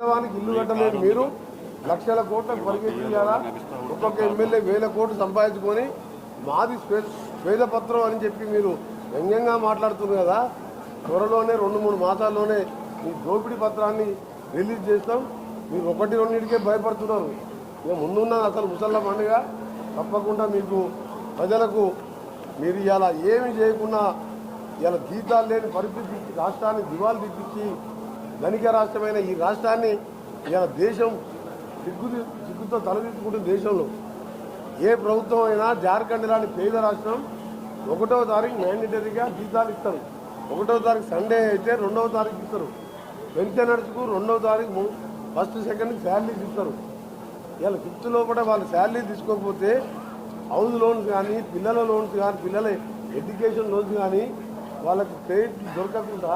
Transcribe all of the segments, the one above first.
పేదవానికి ఇల్లు కట్టలేదు మీరు. లక్షల కోట్లకు పరిగెత్తియాలా ఒక్కొక్క ఎమ్మెల్యే వేల కోట్లు సంపాదించుకొని మాది స్వే- పత్రం అని చెప్పి మీరు వ్యంగ్యంగా మాట్లాడుతున్నారు కదా. త్వరలోనే రెండు మూడు మాసాల్లోనే మీ దోపిడీ పత్రాన్ని రిలీజ్ చేస్తాం. మీరు ఒకటి రెండింటికే భయపడుతున్నారు. ఇక ముందున్న అసలు ముసళ్ళ పండుగ. తప్పకుండా మీకు ప్రజలకు మీరు ఇలా ఏమి చేయకుండా ఇలా జీతాలు లేని పరిస్థితి రాష్ట్రాన్ని దివాలు తెప్పించి ధనిక రాష్ట్రమైన ఈ రాష్ట్రాన్ని ఇలా దేశం సిగ్గు సిగ్గుతో తలదించుకుంటుంది దేశంలో. ఏ ప్రభుత్వం అయినా జార్ఖండ్ లాంటి పేద రాష్ట్రం ఒకటవ తారీఖు మ్యాండేటరీగా జీతాలు ఇస్తారు. ఒకటవ తారీఖు సండే అయితే రెండవ తారీఖు ఇస్తారు. పెన్షనర్స్కు రెండవ తారీఖు ఫస్ట్ సెకండ్ శాలరీస్ ఇస్తారు. ఇలా ఫిఫ్త్ లోపల వాళ్ళు శాలరీ తీసుకోకపోతే హౌస్ లోన్స్ కానీ పిల్లల లోన్స్ కానీ పిల్లల ఎడ్యుకేషన్ లోన్స్ కానీ వాళ్ళకి క్రెడిట్ దొరకకుండా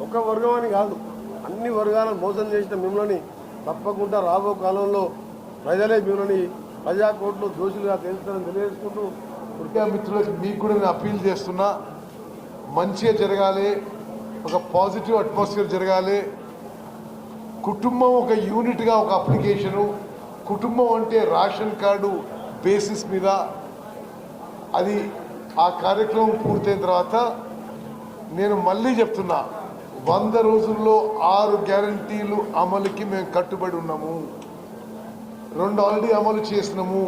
ఒక వర్గం అని కాదు. అన్ని వర్గాలను మోసం చేసిన మిమ్మల్ని తప్పకుండా రాబో కాలంలో ప్రజలే మిమ్మల్ని ప్రజా కోర్టులో దోషులుగా తెలుస్తారని తెలియజేసుకుంటూ మీడియా మిత్రులకు మీకు కూడా నేను అప్పీల్ చేస్తున్నా. మంచిగా జరగాలి. ఒక పాజిటివ్ అట్మాస్ఫియర్ జరగాలి. కుటుంబం ఒక యూనిట్గా ఒక అప్లికేషను. కుటుంబం అంటే రేషన్ కార్డు బేసిస్ మీద. అది ఆ కార్యక్రమం పూర్తయిన తర్వాత నేను మళ్ళీ చెప్తున్నా. వంద రోజుల్లో ఆరు గ్యారంటీలు అమలుకి మేము కట్టుబడి ఉన్నాము. రెండు ఆల్రెడీ అమలు చేసినాము.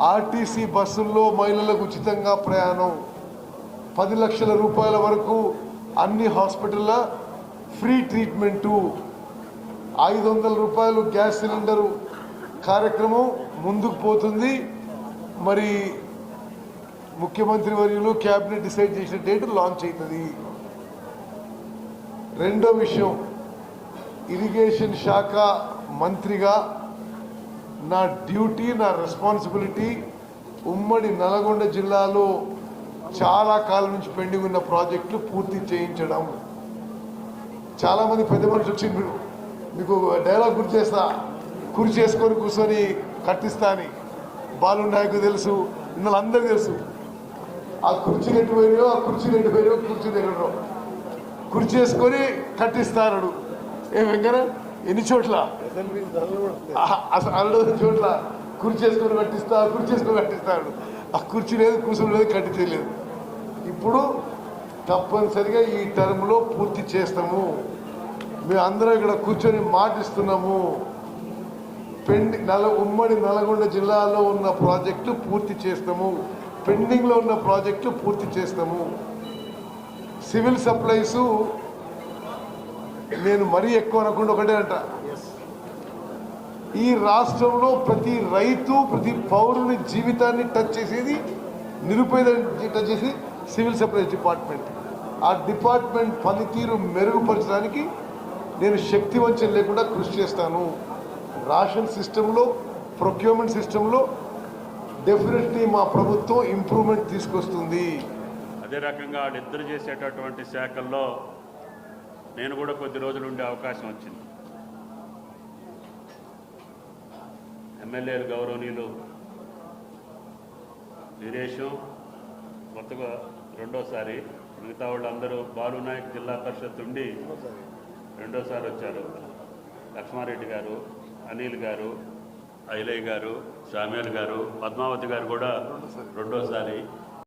ఆర్టీసీ బస్సుల్లో మహిళలకు ఉచితంగా ప్రయాణం. పది లక్షల రూపాయల వరకు అన్ని హాస్పిటల్ల ఫ్రీ ట్రీట్మెంటు. ఐదు వందల రూపాయలు గ్యాస్ సిలిండరు కార్యక్రమం ముందుకు పోతుంది. మరి ముఖ్యమంత్రి వర్యులు క్యాబినెట్ డిసైడ్ చేసిన డేట్ లాంచ్ అవుతుంది రెండో విషయం. ఇరిగేషన్ శాఖ మంత్రిగా నా డ్యూటీ నా రెస్పాన్సిబిలిటీ ఉమ్మడి నల్గొండ జిల్లాలో చాలా కాలం నుంచి పెండింగ్ ఉన్న ప్రాజెక్టులు పూర్తి చేయించడం. చాలామంది పెద్ద మనుషులు వచ్చి మీరు మీకు డైలాగ్ గుర్తు చేస్తా. కురి చేసుకొని కూర్చొని కట్టిస్తా అని. బాలు నాయకు తెలుసు ఇన్నలు తెలుసు. ఆ కుర్చీలు ఎటు పోయినాయో ఆ కుర్చీలు ఎటు పోయినాయో కుర్చీలు ఎటు కుర్చీ చేసుకొని కట్టిస్తారడు. ఏ వెంకన ఎన్ని చోట్ల? అసలు చోట్ల కుర్చీ చేసుకొని కట్టిస్తా కుర్చీ చేసుకొని కట్టిస్తాడు. ఆ కుర్చీ లేదు కూర్చొని లేదు కట్టించలేదు ఇప్పుడు తప్పనిసరిగా ఈ టర్మ్లో పూర్తి చేస్తాము. మేము అందరం ఇక్కడ కూర్చొని మాటిస్తున్నాము. పెండి నల ఉమ్మడి నల్గొండ జిల్లాలో ఉన్న ప్రాజెక్టు పూర్తి చేస్తాము. పెండింగ్లో ఉన్న ప్రాజెక్టు పూర్తి చేస్తాము. సివిల్ సప్లైసు నేను మరీ ఎక్కువ అనకుండా ఒకటే అంట. ఈ రాష్ట్రంలో ప్రతి రైతు ప్రతి పౌరుని జీవితాన్ని టచ్ చేసేది నిరుపేదని టచ్ చేసి సివిల్ సప్లైస్ డిపార్ట్మెంట్. ఆ డిపార్ట్మెంట్ పనితీరు మెరుగుపరచడానికి నేను శక్తి వంచన లేకుండా కృషి చేస్తాను. రేషన్ సిస్టంలో ప్రొక్యూర్మెంట్ సిస్టంలో డెఫినెట్లీ మా ప్రభుత్వం ఇంప్రూవ్మెంట్ తీసుకొస్తుంది. అదే రకంగా వాళ్ళిద్దరు చేసేటటువంటి శాఖల్లో నేను కూడా కొద్ది రోజులు ఉండే అవకాశం వచ్చింది. ఎమ్మెల్యేలు గౌరవనీయులు వీరేశం కొత్తగా రెండోసారి మిగతా వాళ్ళందరూ బాలునాయక్ జిల్లా పరిషత్ ఉండి రెండోసారి వచ్చారు. లక్ష్మారెడ్డి గారు అనిల్ గారు ఐలయ్య గారు సామ్యాల్ గారు పద్మావతి గారు కూడా రెండోసారి